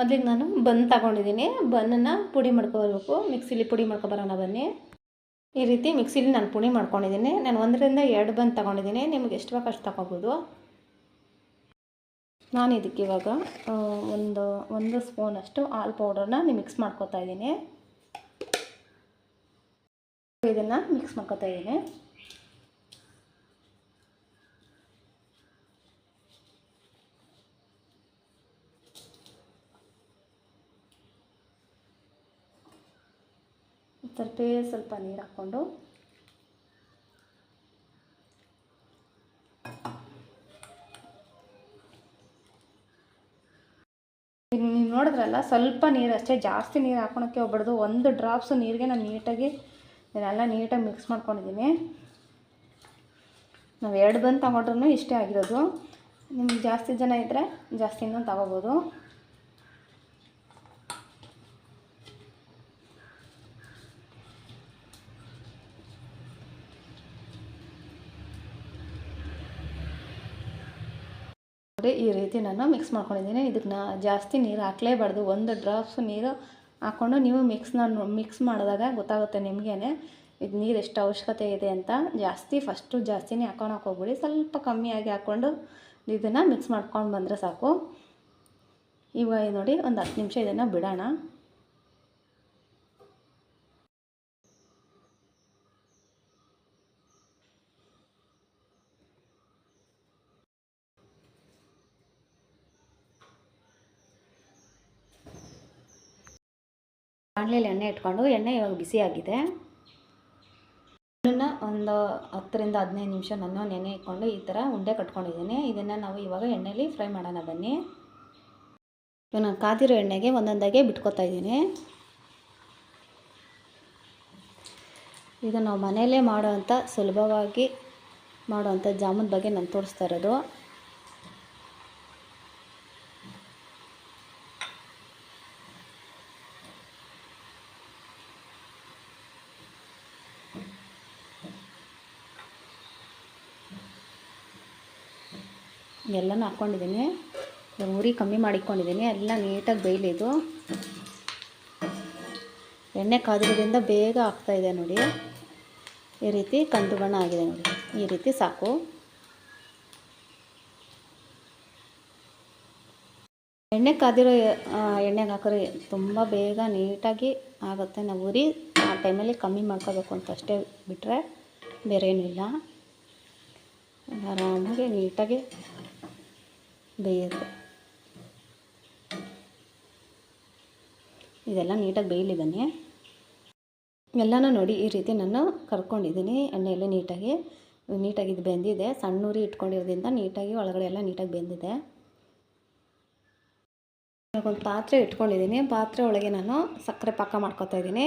ಮೊದಲಿಗೆ ನಾನು ಬನ್ ತಗೊಂಡಿದ್ದೀನಿ. ಬನ್ನನ್ನು ಪುಡಿ ಮಾಡ್ಕೊಬರ್ಬೇಕು ಮಿಕ್ಸಿಲಿ ಪುಡಿ ಮಾಡ್ಕೊಬರೋಣ ಬನ್ನಿ. ಈ ರೀತಿ ಮಿಕ್ಸಿಲಿ ನಾನು ಪುಡಿ ಮಾಡ್ಕೊಂಡಿದ್ದೀನಿ. ನಾನು ಒಂದರಿಂದ ಎರಡು ಬನ್ ತಗೊಂಡಿದ್ದೀನಿ. ನಿಮ್ಗೆ ಎಷ್ಟು ಬೇಕು ಅಷ್ಟು ತಗೋಬೋದು. ನಾನು ಇದಕ್ಕೆ ಇವಾಗ ಒಂದು ಒಂದು ಸ್ಪೂನಷ್ಟು ಹಾಲು ಪೌಡರ್ನ ಮಿಕ್ಸ್ ಮಾಡ್ಕೊತಾ ಇದ್ದೀನಿ. ಇದನ್ನು ಮಿಕ್ಸ್ ಮಾಡ್ಕೊತಾ ಇದ್ದೀನಿ. ಸ್ವಲ್ಪ ಸ್ವಲ್ಪ ನೀರು ಹಾಕ್ಕೊಂಡು. ನೀವು ನೋಡಿದ್ರಲ್ಲ, ಸ್ವಲ್ಪ ನೀರು ಅಷ್ಟೇ, ಜಾಸ್ತಿ ನೀರು ಹಾಕೊಳಕ್ಕೆ ಹೋಗ್ಬಾರ್ದು ಒಂದು ಡ್ರಾಪ್ಸು ನೀರಿಗೆ ನಾನು ನೀಟಾಗಿ ಇದನ್ನೆಲ್ಲ ನೀಟಾಗಿ ಮಿಕ್ಸ್ ಮಾಡ್ಕೊಂಡಿದ್ದೀನಿ. ನಾವು ಎರಡು ಬಂದು ತಗೊಂಡ್ರೂ ಇಷ್ಟೇ ಆಗಿರೋದು. ನಿಮ್ಗೆ ಜಾಸ್ತಿ ಜನ ಇದ್ದರೆ ಜಾಸ್ತಿನೂ ತಗೋಬೋದು. ನೋಡಿ ಈ ರೀತಿ ನಾನು ಮಿಕ್ಸ್ ಮಾಡ್ಕೊಂಡಿದ್ದೀನಿ. ಇದಕ್ಕೆ ಜಾಸ್ತಿ ನೀರು ಹಾಕಲೇಬಾರ್ದು. ಒಂದು ಡ್ರಾಪ್ಸ್ ನೀರು ಹಾಕ್ಕೊಂಡು ನೀವು ಮಿಕ್ಸ್ನ ಮಿಕ್ಸ್ ಮಾಡಿದಾಗ ಗೊತ್ತಾಗುತ್ತೆ ನಿಮಗೇ ಇದು ನೀರು ಎಷ್ಟು ಅವಶ್ಯಕತೆ ಇದೆ ಅಂತ. ಜಾಸ್ತಿ ಫಸ್ಟು ಜಾಸ್ತಿನೇ ಹಾಕೊಂಡು ಹೋಗ್ಬಿಡಿ ಸ್ವಲ್ಪ ಕಮ್ಮಿಯಾಗಿ ಹಾಕ್ಕೊಂಡು ಇದನ್ನು ಮಿಕ್ಸ್ ಮಾಡ್ಕೊಂಡು ಬಂದರೆ ಸಾಕು. ಇವಾಗ ನೋಡಿ ಒಂದು ಹತ್ತು ನಿಮಿಷ ಇದನ್ನು ಬಿಡೋಣ. ಬಾಣಲೆಯಲ್ಲಿ ಎಣ್ಣೆ ಇಟ್ಕೊಂಡು ಎಣ್ಣೆ ಇವಾಗ ಬಿಸಿಯಾಗಿದೆ ಇದನ್ನು ಒಂದು ಹತ್ತರಿಂದ ಹದಿನೈದು ನಿಮಿಷ ನಾನು ನೆನೆ ಇಟ್ಕೊಂಡು ಈ ಥರ ಉಂಡೆ ಕಟ್ಕೊಂಡಿದ್ದೀನಿ. ಇದನ್ನು ನಾವು ಇವಾಗ ಎಣ್ಣೆಯಲ್ಲಿ ಫ್ರೈ ಮಾಡೋಣ ಬನ್ನಿ. ಇವಾಗ ನಾನು ಕಾದಿರೋ ಎಣ್ಣೆಗೆ ಒಂದೊಂದಾಗೆ ಬಿಟ್ಕೊತಾ ಇದ್ದೀನಿ. ಇದು ನಾವು ಮನೆಯಲ್ಲೇ ಮಾಡೋವಂಥ ಸುಲಭವಾಗಿ ಮಾಡೋವಂಥ ಜಾಮೂನ್ ಬಗ್ಗೆ ನಾನು ತೋರಿಸ್ತಾ ಇರೋದು. ಎಲ್ಲನೂ ಹಾಕ್ಕೊಂಡಿದ್ದೀನಿ. ಉರಿ ಕಮ್ಮಿ ಮಾಡಿಕೊಂಡಿದ್ದೀನಿ. ಎಲ್ಲ ನೀಟಾಗಿ ಬೇಯಲಿದು. ಎಣ್ಣೆ ಕಾದಿರೋದ್ರಿಂದ ಬೇಗ ಆಗ್ತಾಯಿದೆ ನೋಡಿ. ಈ ರೀತಿ ಕಂದು ಬಣ್ಣ ಆಗಿದೆ ನೋಡಿ. ಈ ರೀತಿ ಸಾಕು. ಎಣ್ಣೆ ಕಾದಿರೋ ಎಣ್ಣೆಗೆ ಹಾಕಿದ್ರೆ ತುಂಬ ಬೇಗ ನೀಟಾಗಿ ಆಗುತ್ತೆ. ನಾವು ಉರಿ ಆ ಟೈಮಲ್ಲಿ ಕಮ್ಮಿ ಮಾಡ್ಕೋಬೇಕು ಅಂತ ಅಷ್ಟೇ ಬಿಟ್ಟರೆ ಬೇರೆ ಇಲ್ಲ. ಆರಾಮಾಗಿ ನೀಟಾಗಿ ಬೇಯುತ್ತೆ ಇದೆಲ್ಲ ನೀಟಾಗಿ ಬೇಯಲಿ ಬನ್ನಿ ಎಲ್ಲನೂ ನೋಡಿ ಈ ರೀತಿ ನಾನು ಕರ್ಕೊಂಡಿದ್ದೀನಿ, ಎಣ್ಣೆಯಲ್ಲಿ ನೀಟಾಗಿ ನೀಟಾಗಿ ಇದು ಬೆಂದಿದೆ. ಸಣ್ಣ ಉರಿ ಇಟ್ಕೊಂಡಿರೋದ್ರಿಂದ ನೀಟಾಗಿ ಒಳಗಡೆ ಎಲ್ಲ ನೀಟಾಗಿ ಬೆಂದಿದೆ. ಒಂದು ಪಾತ್ರೆ ಇಟ್ಕೊಂಡಿದ್ದೀನಿ. ಪಾತ್ರೆ ಒಳಗೆ ನಾನು ಸಕ್ಕರೆ ಪಾಕ ಮಾಡ್ಕೊತಾ ಇದ್ದೀನಿ.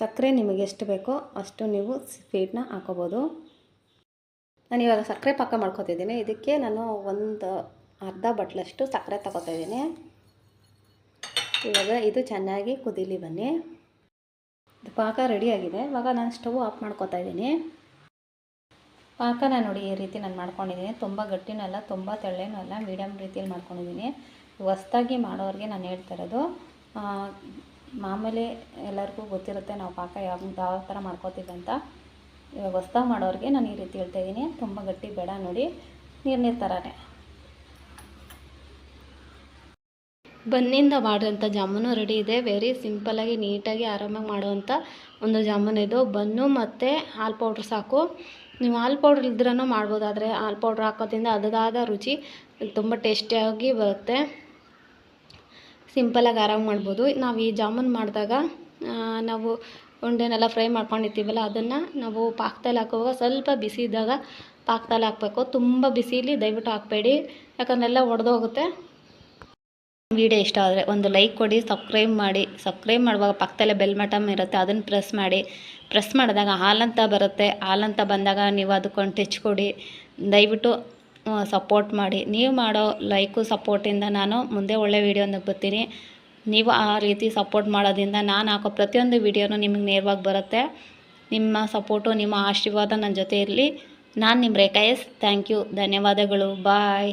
ಸಕ್ಕರೆ ನಿಮಗೆ ಎಷ್ಟು ಬೇಕೋ ಅಷ್ಟು ನೀವು ಸ್ವೀಟ್ನ ಹಾಕೋಬೋದು. ನಾನು ಇವಾಗ ಸಕ್ಕರೆ ಪಾಕ ಮಾಡ್ಕೊತಿದ್ದೀನಿ. ಇದಕ್ಕೆ ನಾನು ಒಂದು ಅರ್ಧ ಬಟ್ಲಷ್ಟು ಸಕ್ಕರೆ ತಗೋತಾಯಿದ್ದೀನಿ ಇವಾಗ ಇದು ಚೆನ್ನಾಗಿ ಕುದೀಲಿ ಬನ್ನಿ. ಇದು ಪಾಕ ರೆಡಿಯಾಗಿದೆ ಇವಾಗ ನಾನು ಸ್ಟವ್ ಆಫ್ ಮಾಡ್ಕೊತಾ ಇದ್ದೀನಿ. ಪಾಕನ ನೋಡಿ ಈ ರೀತಿ ನಾನು ಮಾಡ್ಕೊಂಡಿದ್ದೀನಿ. ತುಂಬ ಗಟ್ಟಿನೂ ಅಲ್ಲ, ತುಂಬ ತೆಳ್ಳೇನೂ ಅಲ್ಲ ಮೀಡಿಯಮ್ ರೀತಿಯಲ್ಲಿ ಮಾಡ್ಕೊಂಡಿದ್ದೀನಿ. ಹೊಸ್ದಾಗಿ ಮಾಡೋರಿಗೆ ನಾನು ಹೇಳ್ತಾ ಇರೋದು ಮಾಮೂಲಿ ಎಲ್ಲರಿಗೂ ಗೊತ್ತಿರುತ್ತೆ ನಾವು ಪಾಕ ಯಾವ ಯಾವ ಥರ ಮಾಡ್ಕೋತೀವಿ ಅಂತ. ಇವಾಗ ಹೊಸ್ದಾಗಿ ಮಾಡೋರಿಗೆ ನಾನು ಈ ರೀತಿ ಹೇಳ್ತಾ ಇದ್ದೀನಿ. ತುಂಬ ಗಟ್ಟಿ ಬೇಡ ನೋಡಿ, ನೀರು ನೀರು ಥರನೇ. ಬನ್ನಿಂದ ಮಾಡೋಂಥ ಜಾಮೂನು ರೆಡಿ ಇದೆ. ವೆರಿ ಸಿಂಪಲ್ಲಾಗಿ ನೀಟಾಗಿ ಆರಾಮಾಗಿ ಮಾಡುವಂಥ ಒಂದು ಜಾಮೂನು ಇದು. ಬನ್ನು ಮತ್ತು ಹಾಲು ಪೌಡ್ರ್ ಸಾಕು. ನೀವು ಹಾಲು ಪೌಡ್ರ್ ಇದ್ರೂ ಮಾಡ್ಬೋದಾದರೆ ಹಾಲು ಪೌಡ್ರ್ ಹಾಕೋದ್ರಿಂದ ಅದದಾದ ರುಚಿ ತುಂಬ ಟೇಸ್ಟಿಯಾಗಿ ಬರುತ್ತೆ. ಸಿಂಪಲಾಗಿ ಆರಾಮಾಗಿ ಮಾಡ್ಬೋದು. ನಾವು ಈ ಜಾಮೂನ್ ಮಾಡಿದಾಗ ನಾವು ಉಂಡೆನೆಲ್ಲ ಫ್ರೈ ಮಾಡ್ಕೊಂಡಿರ್ತೀವಲ್ಲ, ಅದನ್ನು ನಾವು ಪಾಕದಲ್ಲಿ ಹಾಕುವಾಗ ಸ್ವಲ್ಪ ಬಿಸಿ ಇದ್ದಾಗ ಪಾಕದಲ್ಲಿ ಹಾಕಬೇಕು. ತುಂಬ ಬಿಸಿಲಿ ದಯವಿಟ್ಟು ಹಾಕಬೇಡಿ. ಯಾಕಂದ್ರೆಲ್ಲ ಒಡೆದೋಗುತ್ತೆ. ವಿಡಿಯೋ ಇಷ್ಟ ಆದರೆ ಒಂದು ಲೈಕ್ ಕೊಡಿ, ಸಬ್ಸ್ಕ್ರೈಬ್ ಮಾಡಿ, ಸಬ್ಸ್ಕ್ರೈಬ್ ಮಾಡುವಾಗ ಪಕ್ಕದಲ್ಲೇ ಬೆಲ್ ಮಟಮ್ ಇರುತ್ತೆ, ಅದನ್ನು ಪ್ರೆಸ್ ಮಾಡಿ. ಪ್ರೆಸ್ ಮಾಡಿದಾಗ ಹಾಲಂತ ಬರುತ್ತೆ ಹಾಲಂತ ಬಂದಾಗ ನೀವು ಅದಕ್ಕೊಂದು ಟಚ್ ಕೊಡಿ. ದಯವಿಟ್ಟು ಸಪೋರ್ಟ್ ಮಾಡಿ. ನೀವು ಮಾಡೋ ಲೈಕು ಸಪೋರ್ಟಿಂದ ನಾನು ಮುಂದೆ ಒಳ್ಳೆ ವೀಡಿಯೋನ ಬರ್ತೀನಿ ನೀವು ಆ ರೀತಿ ಸಪೋರ್ಟ್ ಮಾಡೋದ್ರಿಂದ ನಾನು ಹಾಕೋ ಪ್ರತಿಯೊಂದು ವೀಡಿಯೋನೂ ನಿಮಗೆ ನೇರವಾಗಿ ಬರುತ್ತೆ. ನಿಮ್ಮ ಸಪೋರ್ಟು ನಿಮ್ಮ ಆಶೀರ್ವಾದ ನನ್ನ ಜೊತೆ ಇರಲಿ. ನಾನು ನಿಮ್ಮ ರೇಖಾ ಎಸ್. ಥ್ಯಾಂಕ್ ಯು ಧನ್ಯವಾದಗಳು. ಬಾಯ್